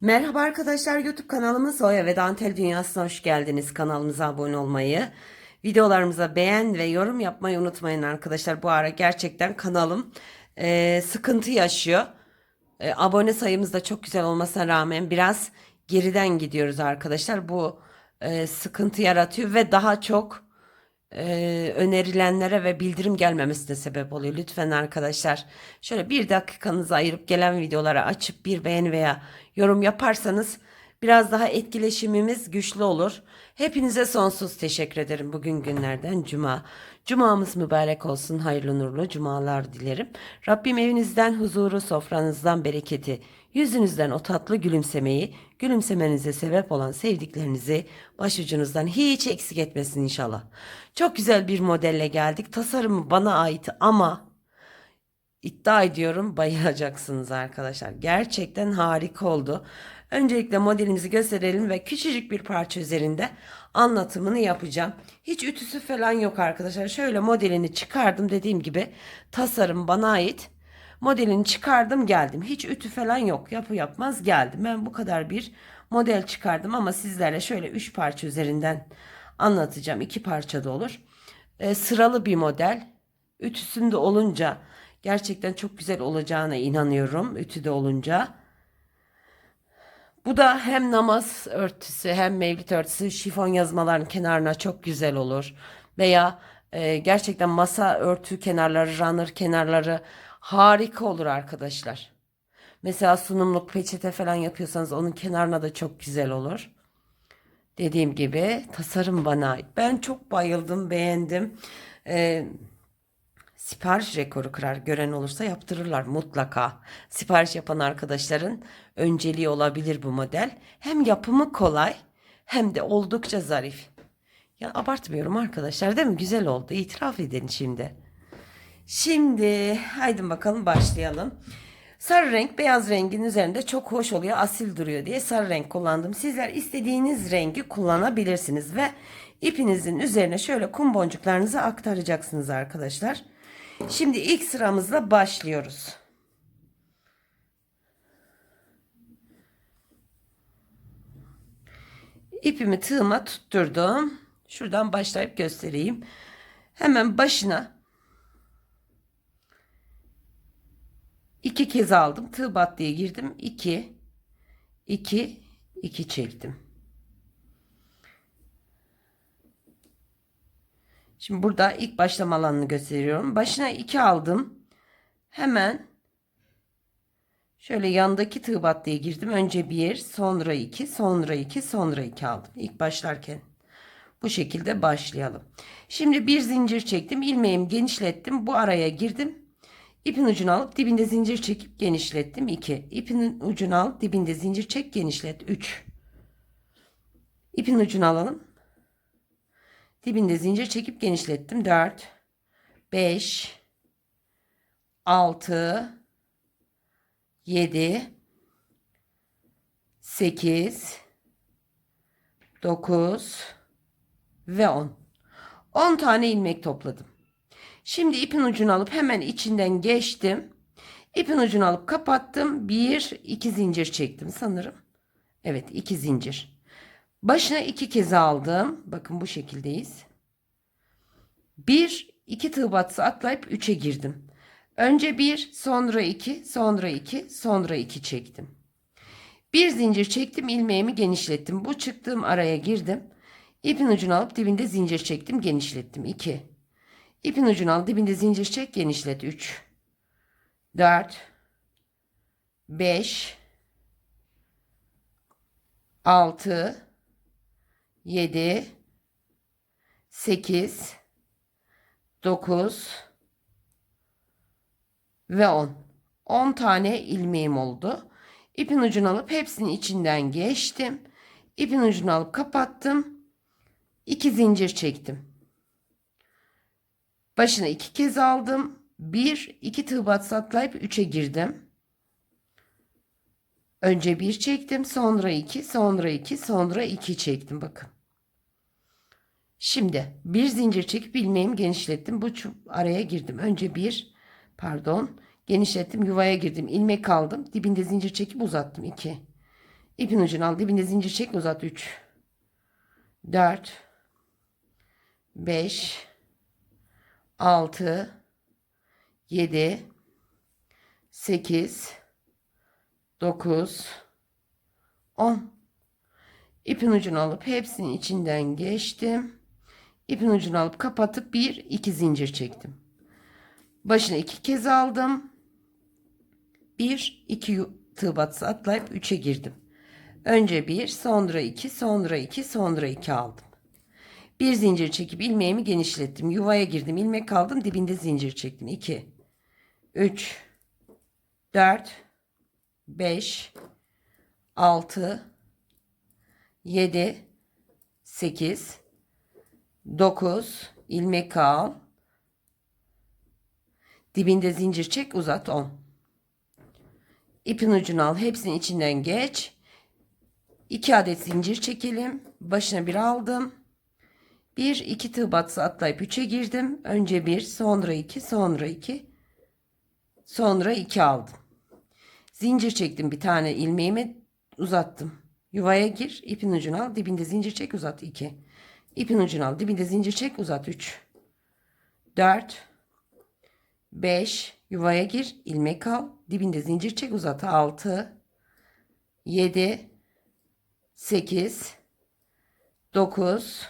Merhaba arkadaşlar YouTube kanalımız Oya ve Dantel Dünyası'na hoş geldiniz. Kanalımıza abone olmayı, videolarımıza beğen ve yorum yapmayı unutmayın arkadaşlar. Bu ara gerçekten kanalım e, sıkıntı yaşıyor. E, abone sayımız da çok güzel olmasına rağmen biraz geriden gidiyoruz arkadaşlar. Bu e, sıkıntı yaratıyor ve daha çok e, önerilenlere ve bildirim gelmemesine sebep oluyor. Lütfen arkadaşlar şöyle bir dakikanızı ayırıp gelen videolara açıp bir beğeni veya yorum yaparsanız biraz daha etkileşimimiz güçlü olur. Hepinize sonsuz teşekkür ederim bugün günlerden cuma. Cumamız mübarek olsun, hayırlı nurlu cumalar dilerim. Rabbim evinizden huzuru, sofranızdan bereketi, yüzünüzden o tatlı gülümsemeyi, gülümsemenize sebep olan sevdiklerinizi başucunuzdan hiç eksik etmesin inşallah. Çok güzel bir modelle geldik. Tasarımı bana ait ama iddia ediyorum bayılacaksınız arkadaşlar. Gerçekten harika oldu. Öncelikle modelimizi gösterelim ve küçücük bir parça üzerinde anlatımını yapacağım. Hiç ütüsü falan yok arkadaşlar. Şöyle modelini çıkardım dediğim gibi tasarım bana ait. Modelini çıkardım geldim. Hiç ütü falan yok. Yapı yapmaz geldim. Ben bu kadar bir model çıkardım ama sizlerle şöyle 3 parça üzerinden anlatacağım. 2 parça da olur. E, sıralı bir model. Ütüsünde olunca gerçekten çok güzel olacağına inanıyorum. Ütüde olunca. Bu da hem namaz örtüsü hem mevlid örtüsü şifon yazmaların kenarına çok güzel olur. Veya e, gerçekten masa örtü kenarları, runner kenarları harika olur arkadaşlar. Mesela sunumluk peçete falan yapıyorsanız onun kenarına da çok güzel olur. Dediğim gibi tasarım bana ait. Ben çok bayıldım, beğendim. Ee, sipariş rekoru kırar. Gören olursa yaptırırlar mutlaka. Sipariş yapan arkadaşların önceliği olabilir bu model. Hem yapımı kolay hem de oldukça zarif. Ya abartmıyorum arkadaşlar değil mi? Güzel oldu. İtiraf edin şimdi. Şimdi haydi bakalım başlayalım. Sarı renk beyaz rengin üzerinde çok hoş oluyor, asil duruyor diye sarı renk kullandım. Sizler istediğiniz rengi kullanabilirsiniz ve ipinizin üzerine şöyle kum boncuklarınızı aktaracaksınız arkadaşlar. Şimdi ilk sıramızla başlıyoruz. İpimi tığıma tutturdum. Şuradan başlayıp göstereyim. Hemen başına iki kez aldım. Tığ battıya girdim. 2 2 2 çektim. Şimdi burada ilk başlama alanını gösteriyorum. Başına 2 aldım. Hemen şöyle yandaki tığ battıya girdim. Önce 1, sonra 2, sonra 2, sonra 2 aldım. İlk başlarken bu şekilde başlayalım. Şimdi bir zincir çektim. ilmeğimi genişlettim. Bu araya girdim. İpin ucunu alıp dibinde zincir çekip genişlettim. 2. İpin ucunu al, dibinde zincir çek, genişlet. 3. İpin ucunu alalım. Dibinde zincir çekip genişlettim. 4. 5. 6. 7. 8. 9 ve 10. 10 tane ilmek topladım. Şimdi ipin ucunu alıp hemen içinden geçtim. İpin ucunu alıp kapattım. Bir, iki zincir çektim sanırım. Evet, iki zincir. Başına iki kez aldım. Bakın bu şekildeyiz. Bir, iki tığ batısı atlayıp üçe girdim. Önce bir, sonra iki, sonra iki, sonra iki çektim. Bir zincir çektim, ilmeğimi genişlettim. Bu çıktığım araya girdim. İpin ucunu alıp dibinde zincir çektim, genişlettim. 2 İpin ucunu al. Dibinde zincir çek. Genişlet. 3 4 5 6 7 8 9 ve 10. 10 tane ilmeğim oldu. İpin ucunu alıp hepsinin içinden geçtim. İpin ucunu alıp kapattım. 2 zincir çektim. Başına iki kez aldım. Bir, iki tığ batsı atlayıp üçe girdim. Önce bir çektim. Sonra iki, sonra iki, sonra iki çektim. Bakın. Şimdi bir zincir çekip ilmeğimi genişlettim. Bu araya girdim. Önce bir, pardon, genişlettim. Yuvaya girdim. ilmek aldım. Dibinde zincir çekip uzattım. 2, İpin ucunu al. Dibinde zincir çek uzat 3 4 5 6 7 8 9 10 İpin ucunu alıp hepsinin içinden geçtim. İpin ucunu alıp kapatıp bir iki zincir çektim. Başına iki kez aldım. Bir iki tığ batısı atlayıp üçe girdim. Önce bir, sonra iki, sonra iki, sonra iki aldım. Bir zincir çekip ilmeğimi genişlettim. Yuvaya girdim. ilmek aldım. Dibinde zincir çektim. 2 3 4 5 6 7 8 9 ilmek al. Dibinde zincir çek, uzat 10. İpin ucunu al. Hepsinin içinden geç. 2 adet zincir çekelim. Başına bir aldım. 1 2 tığ batısı atlayıp 3'e girdim. Önce 1, sonra 2, sonra 2. Sonra 2 aldım. Zincir çektim bir tane ilmeğimi uzattım. Yuvaya gir, ipin ucunu al, dibinde zincir çek, uzat 2. İpin ucunu al, dibinde zincir çek, uzat 3. 4 5 yuvaya gir, ilmek al, dibinde zincir çek, uzat 6 7 8 9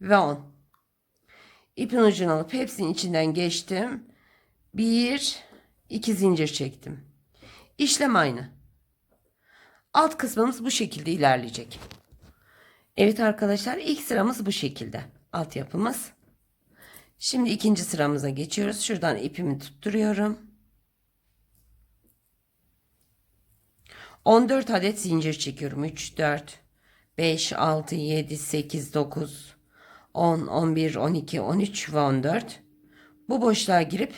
ve 10. İpin ucunu alıp hepsinin içinden geçtim. 1 2 zincir çektim. İşlem aynı. Alt kısmımız bu şekilde ilerleyecek. Evet arkadaşlar ilk sıramız bu şekilde. Alt yapımız. Şimdi ikinci sıramıza geçiyoruz. Şuradan ipimi tutturuyorum. 14 adet zincir çekiyorum. 3, 4, 5, 6, 7, 8, 9, 10, 11, 12, 13 ve 14. Bu boşluğa girip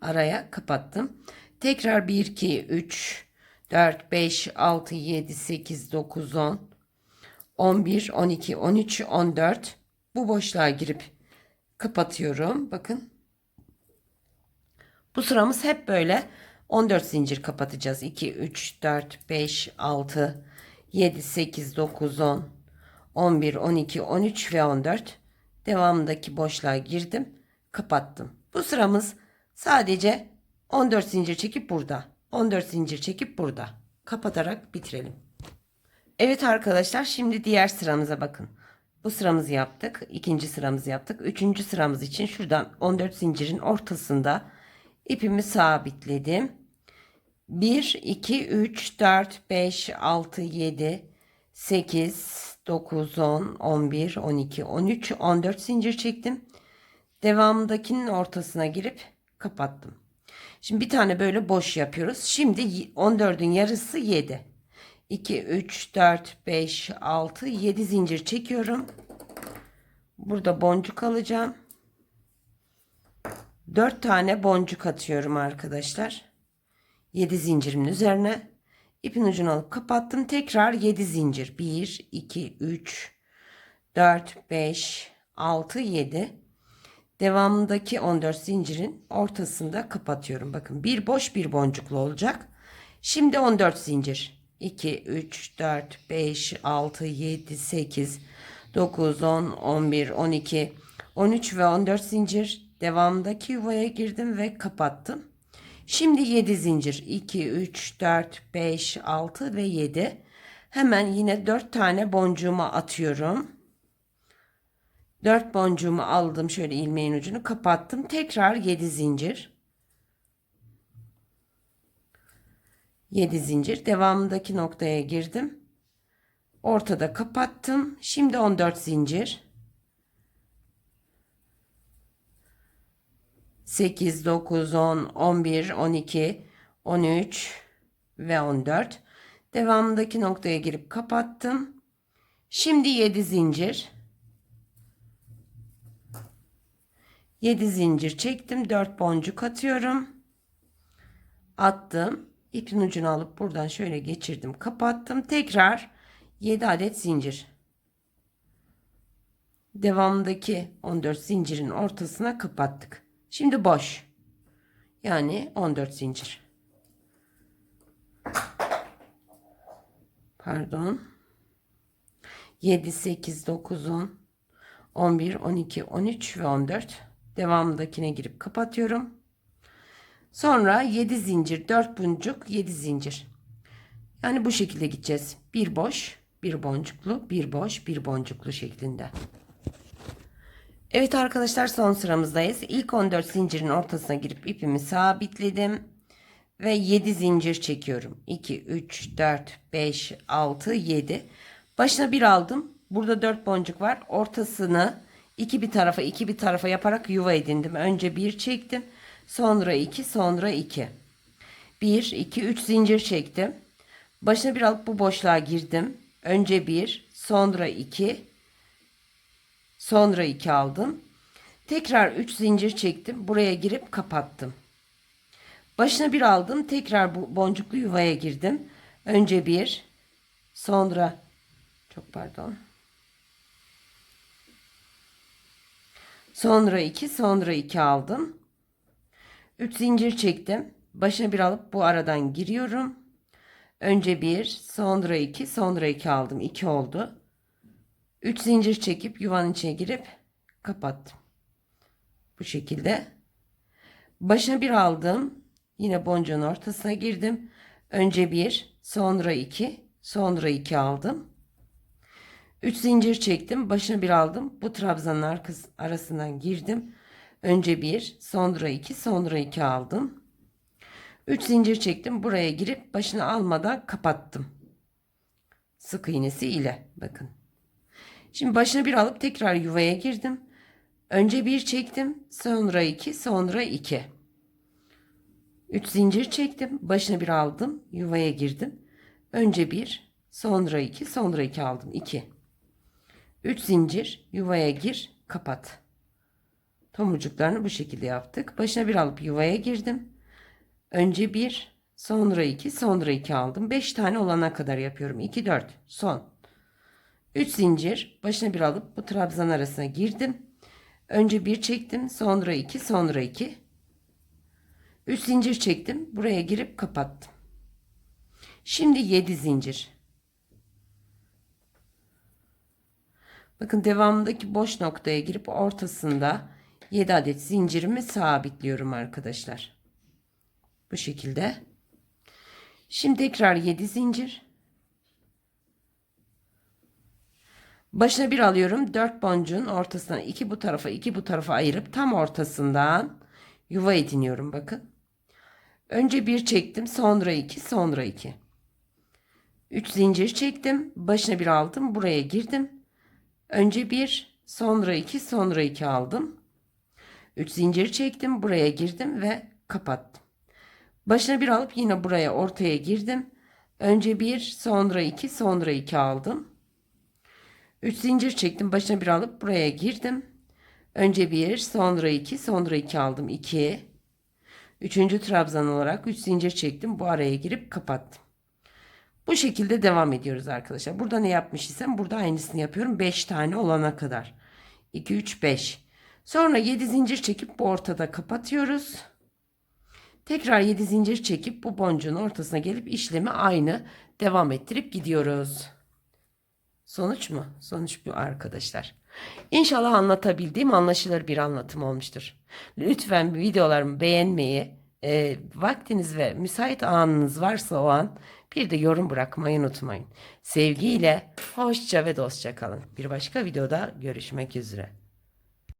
araya kapattım. Tekrar 1, 2, 3, 4, 5, 6, 7, 8, 9, 10, 11, 12, 13, 14. Bu boşluğa girip kapatıyorum. Bakın. Bu sıramız hep böyle 14 zincir kapatacağız. 2, 3, 4, 5, 6, 7, 8, 9, 10, 11, 12, 13 ve 14. Devamındaki boşluğa girdim. Kapattım. Bu sıramız sadece 14 zincir çekip burada. 14 zincir çekip burada. Kapatarak bitirelim. Evet arkadaşlar şimdi diğer sıramıza bakın. Bu sıramızı yaptık. ikinci sıramızı yaptık. Üçüncü sıramız için şuradan 14 zincirin ortasında ipimi sabitledim. 1, 2, 3, 4, 5, 6, 7, 8, 9, 10, 11, 12, 13, 14 zincir çektim. Devamındakinin ortasına girip kapattım. Şimdi bir tane böyle boş yapıyoruz. Şimdi 14'ün yarısı 7. 2, 3, 4, 5, 6, 7 zincir çekiyorum. Burada boncuk alacağım. 4 tane boncuk atıyorum arkadaşlar. 7 zincirimin üzerine ipin ucunu alıp kapattım. Tekrar 7 zincir. 1, 2, 3, 4, 5, 6, 7. Devamındaki 14 zincirin ortasında kapatıyorum. Bakın bir boş bir boncuklu olacak. Şimdi 14 zincir. 2, 3, 4, 5, 6, 7, 8, 9, 10, 11, 12, 13 ve 14 zincir. Devamındaki yuvaya girdim ve kapattım. Şimdi 7 zincir. 2, 3, 4, 5, 6 ve 7. Hemen yine 4 tane boncuğumu atıyorum. 4 boncuğumu aldım. Şöyle ilmeğin ucunu kapattım. Tekrar 7 zincir. 7 zincir. Devamındaki noktaya girdim. Ortada kapattım. Şimdi 14 zincir. 8, 9, 10, 11, 12, 13 ve 14. Devamındaki noktaya girip kapattım. Şimdi 7 zincir. 7 zincir çektim. 4 boncuk atıyorum. Attım. İpin ucunu alıp buradan şöyle geçirdim. Kapattım. Tekrar 7 adet zincir. Devamındaki 14 zincirin ortasına kapattık. Şimdi boş. Yani 14 zincir. Pardon. 7, 8, 9, 10, 11, 12, 13 ve 14. Devamındakine girip kapatıyorum. Sonra 7 zincir, 4 boncuk, 7 zincir. Yani bu şekilde gideceğiz. Bir boş, bir boncuklu, bir boş, bir boncuklu şeklinde. Evet arkadaşlar son sıramızdayız. İlk 14 zincirin ortasına girip ipimi sabitledim. Ve 7 zincir çekiyorum. 2, 3, 4, 5, 6, 7. Başına bir aldım. Burada 4 boncuk var. Ortasını iki bir tarafa iki bir tarafa yaparak yuva edindim. Önce bir çektim. Sonra 2, sonra 2. 1, 2, 3 zincir çektim. Başına bir alıp bu boşluğa girdim. Önce 1, sonra 2, sonra 2 aldım. Tekrar 3 zincir çektim. Buraya girip kapattım. Başına bir aldım. Tekrar bu boncuklu yuvaya girdim. Önce bir, sonra çok pardon. Sonra iki, sonra iki aldım. Üç zincir çektim. Başına bir alıp bu aradan giriyorum. Önce bir, sonra iki, sonra iki aldım. İki oldu. Üç zincir çekip yuvanın içine girip kapattım. Bu şekilde. Başına bir aldım. Yine boncuğun ortasına girdim. Önce bir, sonra iki, sonra iki aldım. Üç zincir çektim. Başına bir aldım. Bu trabzanın arkası, arasından girdim. Önce bir, sonra iki, sonra iki aldım. Üç zincir çektim. Buraya girip başını almadan kapattım. Sık iğnesi ile. Bakın. Şimdi başına bir alıp tekrar yuvaya girdim. Önce bir çektim. Sonra iki, sonra iki. 3 zincir çektim. Başına bir aldım. Yuvaya girdim. Önce bir, sonra iki, sonra iki aldım. 2. 3 zincir, yuvaya gir, kapat. Tomurcuklarını bu şekilde yaptık. Başına bir alıp yuvaya girdim. Önce bir, sonra iki, sonra iki aldım. 5 tane olana kadar yapıyorum. 2, 4, son. 3 zincir, başına bir alıp bu trabzan arasına girdim. Önce bir çektim, sonra iki, sonra iki. 3 zincir çektim. Buraya girip kapattım. Şimdi 7 zincir. Bakın devamındaki boş noktaya girip ortasında 7 adet zincirimi sabitliyorum arkadaşlar. Bu şekilde. Şimdi tekrar 7 zincir. Başına bir alıyorum. 4 boncuğun ortasına iki bu tarafa iki bu tarafa ayırıp tam ortasından yuva ediniyorum bakın. Önce bir çektim, sonra iki, sonra iki. Üç zincir çektim, başına bir aldım, buraya girdim. Önce bir, sonra iki, sonra iki aldım. Üç zincir çektim, buraya girdim ve kapattım. Başına bir alıp yine buraya ortaya girdim. Önce bir, sonra iki, sonra iki aldım. Üç zincir çektim, başına bir alıp buraya girdim. Önce bir, sonra iki, sonra iki aldım. 2. Üçüncü trabzan olarak 3 zincir çektim. Bu araya girip kapattım. Bu şekilde devam ediyoruz arkadaşlar. Burada ne yapmış isem burada aynısını yapıyorum. 5 tane olana kadar. 2, 3, 5. Sonra 7 zincir çekip bu ortada kapatıyoruz. Tekrar 7 zincir çekip bu boncuğun ortasına gelip işlemi aynı devam ettirip gidiyoruz. Sonuç mu? Sonuç bu arkadaşlar. İnşallah anlatabildiğim anlaşılır bir anlatım olmuştur. Lütfen videolarımı beğenmeyi, e, vaktiniz ve müsait anınız varsa o an bir de yorum bırakmayı unutmayın. Sevgiyle, hoşça ve dostça kalın. Bir başka videoda görüşmek üzere.